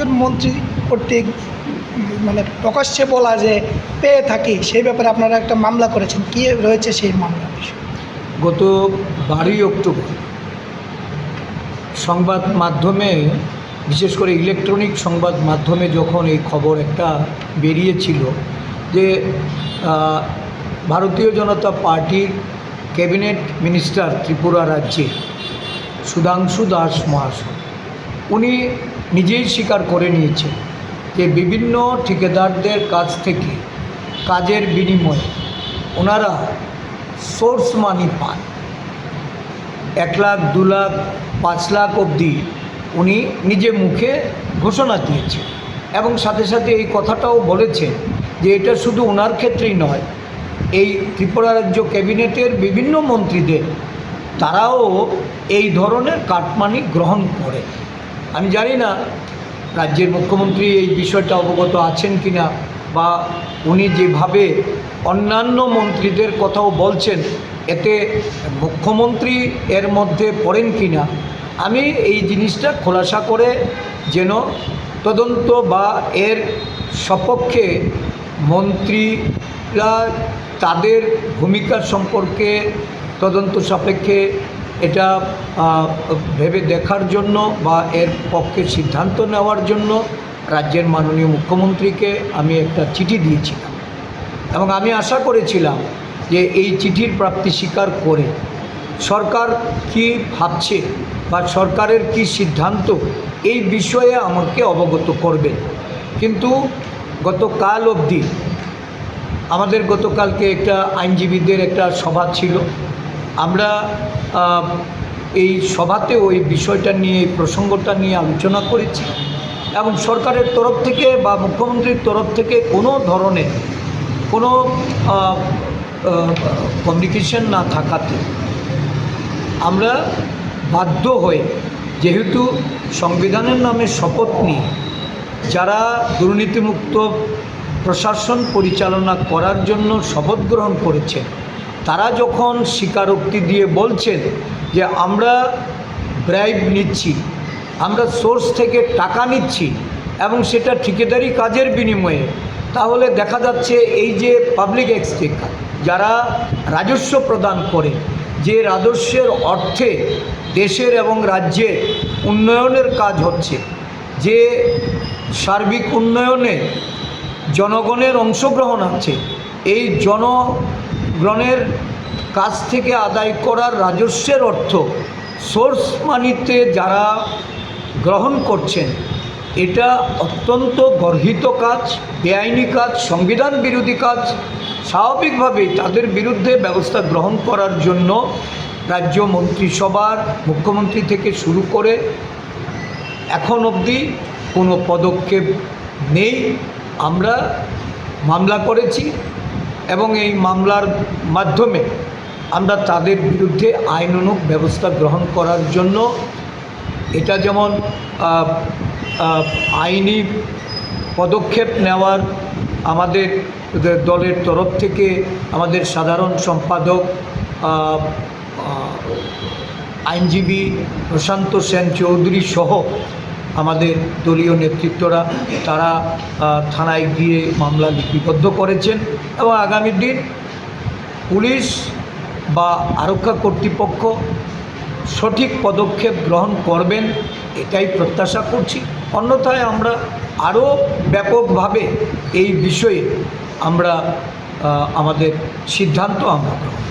একজন মন্ত্রী কর্তৃক মানে প্রকাশ্যে বলা যে পেয়ে থাকি, সেই ব্যাপারে আপনারা একটা মামলা করেছেন। কী রয়েছে সেই মামলা গত বারোই অক্টোবর সংবাদ মাধ্যমে, বিশেষ করে ইলেকট্রনিক সংবাদ মাধ্যমে যখন এই খবর একটা বেরিয়েছিল যে ভারতীয় জনতা পার্টির ক্যাবিনেট মিনিস্টার ত্রিপুরা রাজ্যে সুধাংশু দাস মহাশয়, উনি নিজেই স্বীকার করে নিয়েছে যে বিভিন্ন ঠিকাদারদের কাছ থেকে কাজের বিনিময়ে ওনারা সোর্স মানি পান। এক লাখ, দু লাখ, পাঁচ লাখ অবধি উনি নিজে মুখে ঘোষণা দিয়েছেন এবং সাথে সাথে এই কথাটাও বলেছেন যে এটা শুধু ওনার ক্ষেত্রেই নয়, এই ত্রিপুরা রাজ্য ক্যাবিনেটের বিভিন্ন মন্ত্রীদের, তারাও এই ধরনের কাটমানি গ্রহণ করে। আমি জানি না রাজ্যের মুখ্যমন্ত্রী এই বিষয়টা অবগত আছেন কিনা বা উনি যেভাবে অন্যান্য মন্ত্রীদের কথাও বলছেন, এতে মুখ্যমন্ত্রী এর মধ্যে পড়েন কিনা, আমি এই জিনিসটা খোলাসা করে যেন তদন্ত বা এর সপক্ষে মন্ত্রীরা তাদের ভূমিকা সম্পর্কে তদন্ত সাপেক্ষে এটা ভেবে দেখার জন্য বা এর পক্ষে সিদ্ধান্ত নেওয়ার জন্য রাজ্যের মাননীয় মুখ্যমন্ত্রীকে আমি একটা চিঠি দিয়েছিলাম। এবং আমি আশা করেছিলাম যে এই চিঠির প্রাপ্তি স্বীকার করে সরকার কি ভাবছে বা সরকারের কি সিদ্ধান্ত এই বিষয়ে আমাকে অবগত করবেন। কিন্তু গতকাল অবধি আমাদের গতকালকে একটা আইনজীবীদের একটা সভা ছিল। আমরা এই সভাতে ওই বিষয়টা নিয়ে, এই প্রসঙ্গটা নিয়ে আলোচনা করেছি এবং সরকারের তরফ থেকে বা মুখ্যমন্ত্রীর তরফ থেকে কোনো ধরনের কোনো কমিউনিকেশন না থাকাতে আমরা বাধ্য হয়ে, যেহেতু সংবিধানের নামে শপথ নিয়ে যারা দুর্নীতিমুক্ত প্রশাসন পরিচালনা করার জন্য শপথ গ্রহণ করেছেন তারা যখন স্বীকারোক্তি দিয়ে বলছেন যে আমরা ব্রাইব নিচ্ছি, আমরা সোর্স থেকে টাকা নিচ্ছি এবং সেটা ঠিকাদারি কাজের বিনিময়ে, তাহলে দেখা যাচ্ছে এই যে পাবলিক এক্সচেঞ্জার যারা রাজস্ব প্রদান করে, যে রাজস্বের অর্থে দেশের এবং রাজ্যের উন্নয়নের কাজ হচ্ছে, যে সার্বিক উন্নয়নে জনগণের অংশগ্রহণ আছে, এই জনগণের কাছ থেকে আদায় করার রাজস্বের অর্থ সোর্স মানিতে যারা গ্রহণ করছেন, এটা অত্যন্ত গর্হিত কাজ, বেআইনি কাজ, সংবিধান বিরোধী কাজ। স্বাভাবিকভাবেই তাদের বিরুদ্ধে ব্যবস্থা গ্রহণ করার জন্য রাজ্য মন্ত্রিসভার মুখ্যমন্ত্রী থেকে শুরু করে এখন অবধি কোনো পদক্ষেপ নেই। আমরা মামলা করেছি এবং এই মামলার মাধ্যমে আমরা তাদের বিরুদ্ধে আইনানুগ ব্যবস্থা গ্রহণ করার জন্য এটা যেমন আইনি পদক্ষেপ নেওয়ার আমাদের দলের তরফ থেকে আমাদের সাধারণ সম্পাদক আইনজীবী প্রশান্ত সেন চৌধুরী সহ আমাদের দলীয় নেতৃত্বরা তারা থানায় গিয়ে মামলা লিপিবদ্ধ করেছেন এবং আগামী দিন পুলিশ বা আরক্ষা কর্তৃপক্ষ সঠিক পদক্ষেপ গ্রহণ করবেন, এটাই প্রত্যাশা করছি অন্যথায় আমরা আরও ব্যাপকভাবে এই বিষয়ে আমরা আমাদের সিদ্ধান্ত আমরা গ্রহণ।